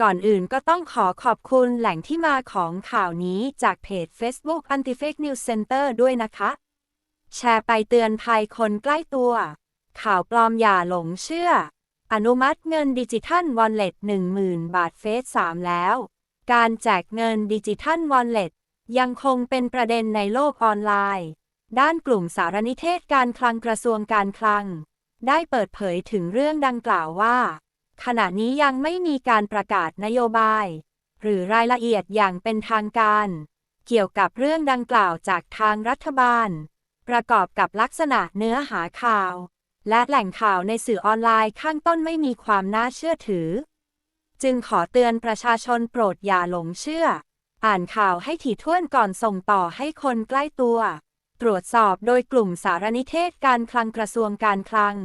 ก่อนอื่นก็ต้องขอขอบคุณแหล่งที่มาของข่าวนี้จากเพจ Facebook Anti-Fake News Center ด้วยนะคะ แชร์ไปเตือนภัยคนใกล้ตัว ข่าวปลอมอย่าหลงเชื่อ อนุมัติเงินดิจิทัลวอลเล็ต10,000 บาทเฟส3แล้ว การแจกเงินดิจิทัลวอลเล็ตยังคงเป็นประเด็นในโลกออนไลน์ ด้านกลุ่มสารนิเทศการคลังกระทรวงการคลัง ได้เปิดเผยถึงเรื่องดังกล่าวว่า ขณะนี้ยังไม่มีการประกาศนโยบาย หรือรายละเอียดอย่างเป็นทางการ เกี่ยวกับเรื่องดังกล่าวจากทางรัฐบาล ประกอบกับลักษณะเนื้อหาข่าว และแหล่งข่าวในสื่อออนไลน์ข้างต้นไม่มีความน่าเชื่อถือ จึงขอเตือนประชาชนโปรดอย่าหลงเชื่อ อ่านข่าวให้ถี่ถ้วนก่อนส่งต่อให้คนใกล้ตัว ตรวจสอบโดยกลุ่มสารนิเทศการคลังกระทรวงการคลัง